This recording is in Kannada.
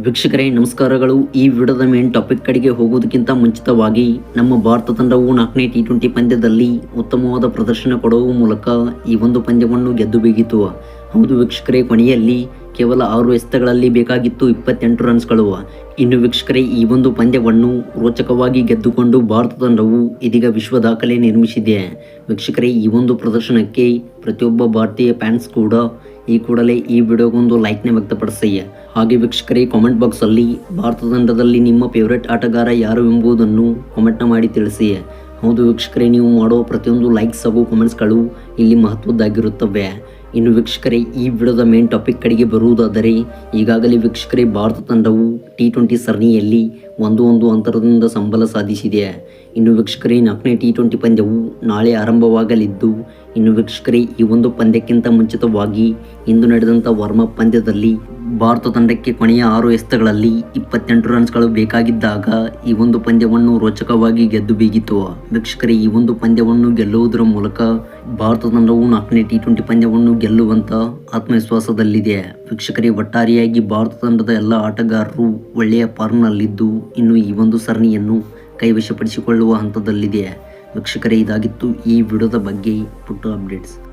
ವೀಕ್ಷಕರೇ, ನಮಸ್ಕಾರಗಳು. ಈ ವಿಡಿಯೋದ ಮೇನ್ ಟಾಪಿಕ್ ಕಡೆಗೆ ಹೋಗೋದಕ್ಕಿಂತ ಮುಂಚಿತವಾಗಿ ನಮ್ಮ ಭಾರತ ತಂಡವು ನಾಲ್ಕನೇ ಟಿ ಟ್ವೆಂಟಿ ಪಂದ್ಯದಲ್ಲಿ ಉತ್ತಮವಾದ ಪ್ರದರ್ಶನ ಕೊಡುವ ಮೂಲಕ ಈ ಒಂದು ಪಂದ್ಯವನ್ನು ಗೆದ್ದು ಬೀಗಿತು. ಹೌದು ವೀಕ್ಷಕರೇ, ಕೊನೆಯಲ್ಲಿ ಕೇವಲ ಆರು ಎಸೆತಗಳಲ್ಲಿ ಬೇಕಾಗಿತ್ತು ಇಪ್ಪತ್ತೆಂಟು ರನ್ಸ್ಗಳು ಇನ್ನು ವೀಕ್ಷಕರೇ, ಈ ಒಂದು ಪಂದ್ಯವನ್ನು ರೋಚಕವಾಗಿ ಗೆದ್ದುಕೊಂಡು ಭಾರತ ತಂಡವು ಇದೀಗ ವಿಶ್ವ ದಾಖಲೆ ನಿರ್ಮಿಸಿದೆ. ವೀಕ್ಷಕರೇ, ಈ ಒಂದು ಪ್ರದರ್ಶನಕ್ಕೆ ಪ್ರತಿಯೊಬ್ಬ ಭಾರತೀಯ ಫ್ಯಾನ್ಸ್ ಕೂಡ ಈ ಕೂಡಲೇ ಈ ವಿಡಿಯೋಗೊಂದು ಲೈಕ್ನ ವ್ಯಕ್ತಪಡಿಸಯ್ಯ ಹಾಗೆ ವೀಕ್ಷಕರೇ ಕಾಮೆಂಟ್ ಬಾಕ್ಸಲ್ಲಿ ಭಾರತ ತಂಡದಲ್ಲಿ ನಿಮ್ಮ ಫೇವರೆಟ್ ಆಟಗಾರ ಯಾರು ಎಂಬುದನ್ನು ಕಾಮೆಂಟ್ನ ಮಾಡಿ ತಿಳಿಸಿ ಹೌದು ವೀಕ್ಷಕರೇ, ನೀವು ಮಾಡುವ ಪ್ರತಿಯೊಂದು ಲೈಕ್ಸ್ ಹಾಗೂ ಕಮೆಂಟ್ಸ್ಗಳು ಇಲ್ಲಿ ಮಹತ್ವದ್ದಾಗಿರುತ್ತವೆ. ಇನ್ನು ವೀಕ್ಷಕರೇ, ಈ ವಿಡಿಯೋದ ಮೇನ್ ಟಾಪಿಕ್ ಕಡೆಗೆ ಬರುವುದಾದರೆ, ಈಗಾಗಲೇ ವೀಕ್ಷಕರೇ, ಭಾರತ ತಂಡವು ಟಿ ಟ್ವೆಂಟಿ ಸರಣಿಯಲ್ಲಿ ಒಂದು ಒಂದು ಅಂತರದಿಂದ ಸಂಬಲ ಸಾಧಿಸಿದೆ. ಇನ್ನು ವೀಕ್ಷಕರೇ, ನಾಲ್ಕನೇ ಟಿ ಟ್ವೆಂಟಿ ಪಂದ್ಯವು ನಾಳೆ ಆರಂಭವಾಗಲಿದ್ದು, ಇನ್ನು ವೀಕ್ಷಕರೇ, ಈ ಒಂದು ಪಂದ್ಯಕ್ಕಿಂತ ಮುಂಚಿತವಾಗಿ ಇಂದು ನಡೆದಂಥ ವಾರ್ಮಪ್ ಪಂದ್ಯದಲ್ಲಿ ಭಾರತ ತಂಡಕ್ಕೆ ಕೊನೆಯ ಆರು ಎಸ್ತಗಳಲ್ಲಿ ಇಪ್ಪತ್ತೆಂಟು ರನ್ಸ್ಗಳು ಬೇಕಾಗಿದ್ದಾಗ ಈ ಒಂದು ಪಂದ್ಯವನ್ನು ರೋಚಕವಾಗಿ ಗೆದ್ದು ಬೀಗಿತು. ವೀಕ್ಷಕರೇ, ಈ ಒಂದು ಪಂದ್ಯವನ್ನು ಗೆಲ್ಲುವುದರ ಮೂಲಕ ಭಾರತ ತಂಡವು ನಾಲ್ಕನೇ ಟಿ ಟ್ವೆಂಟಿ ಪಂದ್ಯವನ್ನು ಗೆಲ್ಲುವಂತ ಆತ್ಮವಿಶ್ವಾಸದಲ್ಲಿದೆ. ವೀಕ್ಷಕರೇ, ಒಟ್ಟಾರೆಯಾಗಿ ಭಾರತ ತಂಡದ ಎಲ್ಲ ಆಟಗಾರರು ಒಳ್ಳೆಯ ಫಾರ್ಮ್ನಲ್ಲಿದ್ದು ಇನ್ನು ಈ ಒಂದು ಸರಣಿಯನ್ನು ಕೈವಶಪಡಿಸಿಕೊಳ್ಳುವ ಹಂತದಲ್ಲಿದೆ. ವೀಕ್ಷಕರೇ, ಇದಾಗಿತ್ತು ಈ ವಿಡಿಯೋದ ಬಗ್ಗೆ ಪುಟ್ಟ ಅಪ್ಡೇಟ್ಸ್.